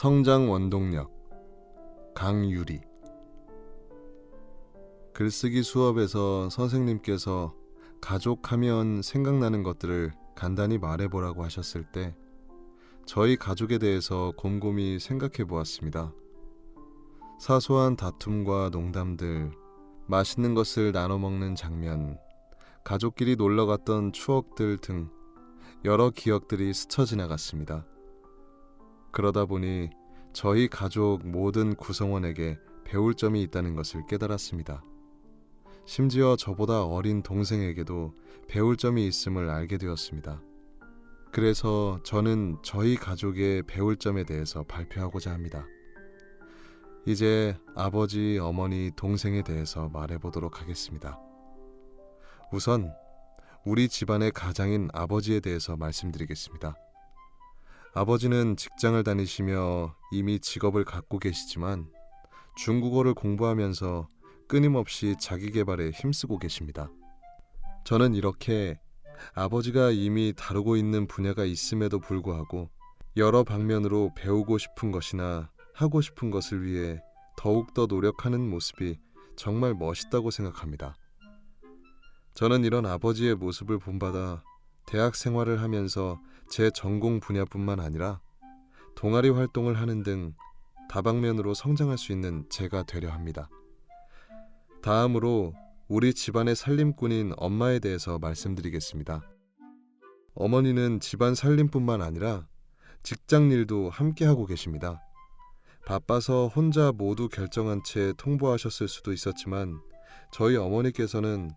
성장 원동력 강유리 글쓰기 수업에서 선생님께서 가족하면 생각나는 것들을 간단히 말해보라고 하셨을 때 저희 가족에 대해서 곰곰이 생각해 보았습니다. 사소한 다툼과 농담들, 맛있는 것을 나눠 먹는 장면, 가족끼리 놀러 갔던 추억들 등 여러 기억들이 스쳐 지나갔습니다. 그러다 보니 저희 가족 모든 구성원에게 배울 점이 있다는 것을 깨달았습니다. 심지어 저보다 어린 동생에게도 배울 점이 있음을 알게 되었습니다. 그래서 저는 저희 가족의 배울 점에 대해서 발표하고자 합니다. 이제 아버지, 어머니, 동생에 대해서 말해보도록 하겠습니다. 우선 우리 집안의 가장인 아버지에 대해서 말씀드리겠습니다. 아버지는 직장을 다니시며 이미 직업을 갖고 계시지만 중국어를 공부하면서 끊임없이 자기 개발에 힘쓰고 계십니다. 저는 이렇게 아버지가 이미 다루고 있는 분야가 있음에도 불구하고 여러 방면으로 배우고 싶은 것이나 하고 싶은 것을 위해 더욱더 노력하는 모습이 정말 멋있다고 생각합니다. 저는 이런 아버지의 모습을 본받아 대학 생활을 하면서 제 전공 분야뿐만 아니라 동아리 활동을 하는 등 다방면으로 성장할 수 있는 제가 되려 합니다. 다음으로 우리 집안의 살림꾼인 엄마에 대해서 말씀드리겠습니다. 어머니는 집안 살림뿐만 아니라 직장 일도 함께 하고 계십니다. 바빠서 혼자 모두 결정한 채 통보하셨을 수도 있었지만 저희 어머니께서는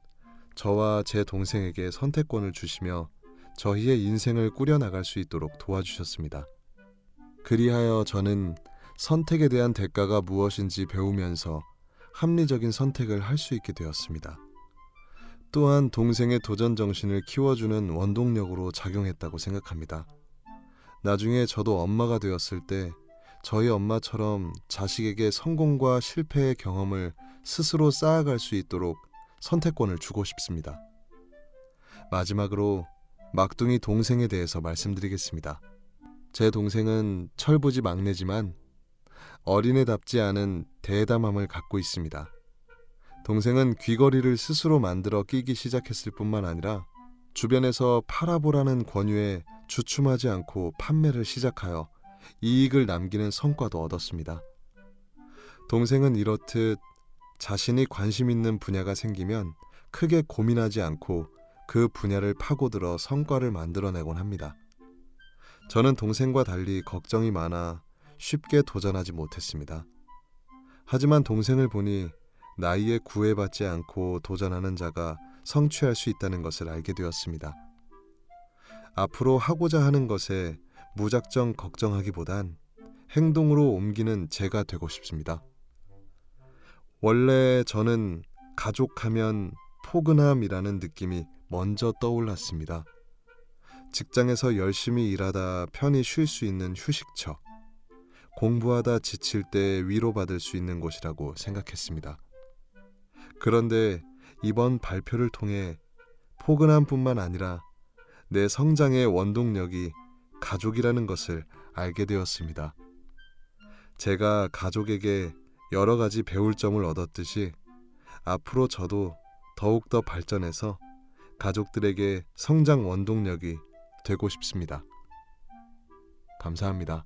저와 제 동생에게 선택권을 주시며 저희의 인생을 꾸려나갈 수 있도록 도와주셨습니다. 그리하여 저는 선택에 대한 대가가 무엇인지 배우면서 합리적인 선택을 할 수 있게 되었습니다. 또한 동생의 도전 정신을 키워주는 원동력으로 작용했다고 생각합니다. 나중에 저도 엄마가 되었을 때 저희 엄마처럼 자식에게 성공과 실패의 경험을 스스로 쌓아갈 수 있도록 선택권을 주고 싶습니다. 마지막으로 막둥이 동생에 대해서 말씀드리겠습니다. 제 동생은 철부지 막내지만 어린애답지 않은 대담함을 갖고 있습니다. 동생은 귀걸이를 스스로 만들어 끼기 시작했을 뿐만 아니라 주변에서 팔아보라는 권유에 주춤하지 않고 판매를 시작하여 이익을 남기는 성과도 얻었습니다. 동생은 이렇듯 자신이 관심 있는 분야가 생기면 크게 고민하지 않고 그 분야를 파고들어 성과를 만들어내곤 합니다. 저는 동생과 달리 걱정이 많아 쉽게 도전하지 못했습니다. 하지만 동생을 보니 나이에 구애받지 않고 도전하는 자가 성취할 수 있다는 것을 알게 되었습니다. 앞으로 하고자 하는 것에 무작정 걱정하기보단 행동으로 옮기는 제가 되고 싶습니다. 원래 저는 가족하면 포근함이라는 느낌이 먼저 떠올랐습니다. 직장에서 열심히 일하다 편히 쉴 수 있는 휴식처, 공부하다 지칠 때 위로받을 수 있는 곳이라고 생각했습니다. 그런데 이번 발표를 통해 포근함뿐만 아니라 내 성장의 원동력이 가족이라는 것을 알게 되었습니다. 제가 가족에게 여러 가지 배울 점을 얻었듯이 앞으로 저도 더욱더 발전해서 가족들에게 성장 원동력이 되고 싶습니다. 감사합니다.